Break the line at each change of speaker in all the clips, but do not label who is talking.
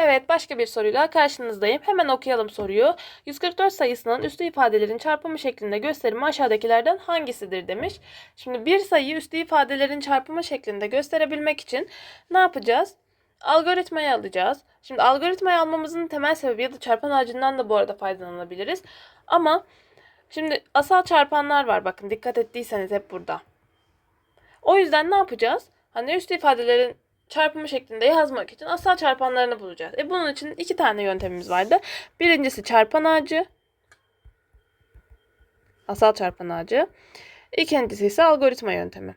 Evet, başka bir soruyla karşınızdayım. Hemen okuyalım soruyu. 144 sayısının üstü ifadelerin çarpımı şeklinde gösterimi aşağıdakilerden hangisidir demiş. Şimdi bir sayıyı üstü ifadelerin çarpımı şeklinde gösterebilmek için ne yapacağız? Algoritmayı alacağız. Şimdi algoritmayı almamızın temel sebebi ya da çarpan ağacından da bu arada faydalanabiliriz. Ama şimdi asal çarpanlar var bakın dikkat ettiyseniz hep burada. O yüzden ne yapacağız? Hani üstü ifadelerin çarpımı şeklinde yazmak için asal çarpanlarını bulacağız. E bunun için iki tane yöntemimiz vardı. Birincisi çarpan ağacı. Asal çarpan ağacı. İkincisi ise algoritma yöntemi.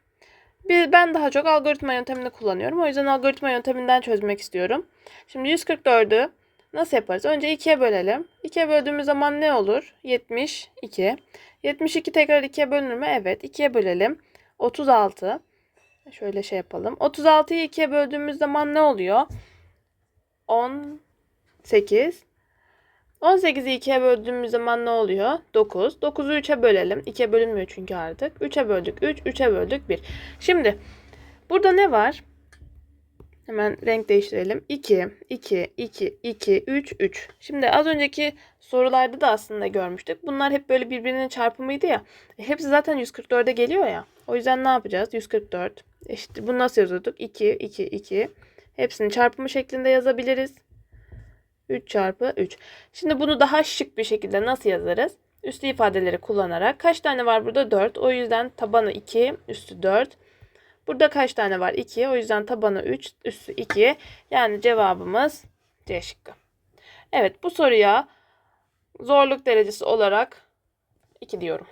Bir, ben daha çok algoritma yöntemini kullanıyorum. O yüzden algoritma yönteminden çözmek istiyorum. Şimdi 144'ü nasıl yaparız? Önce 2'ye bölelim. 2'ye böldüğümüz zaman ne olur? 72. 72 tekrar 2'ye bölünür mü? Evet. 2'ye bölelim. 36. Şöyle şey yapalım. 36'yı 2'ye böldüğümüz zaman ne oluyor? 18. 18'i 2'ye böldüğümüz zaman ne oluyor? 9. 9'u 3'e bölelim. 2'ye bölünmüyor çünkü artık. 3'e böldük 3. 3'e böldük 1. Şimdi burada ne var? Hemen renk değiştirelim. 2, 2, 2, 2, 3, 3. Şimdi az önceki sorularda da aslında görmüştük. Bunlar hep böyle birbirinin çarpımıydı ya. E, hepsi zaten 144'e geliyor ya. O yüzden ne yapacağız? 144. İşte bunu nasıl yazıyorduk? 2, 2, 2. Hepsini çarpımı şeklinde yazabiliriz. 3 çarpı 3. Şimdi bunu daha şık bir şekilde nasıl yazarız? Üstü ifadeleri kullanarak. Kaç tane var burada? 4. O yüzden tabanı 2, üstü 4. Burada kaç tane var? 2. O yüzden tabanı 3, üstü 2. Yani cevabımız C şıkkı. Evet bu soruya zorluk derecesi olarak 2 diyorum.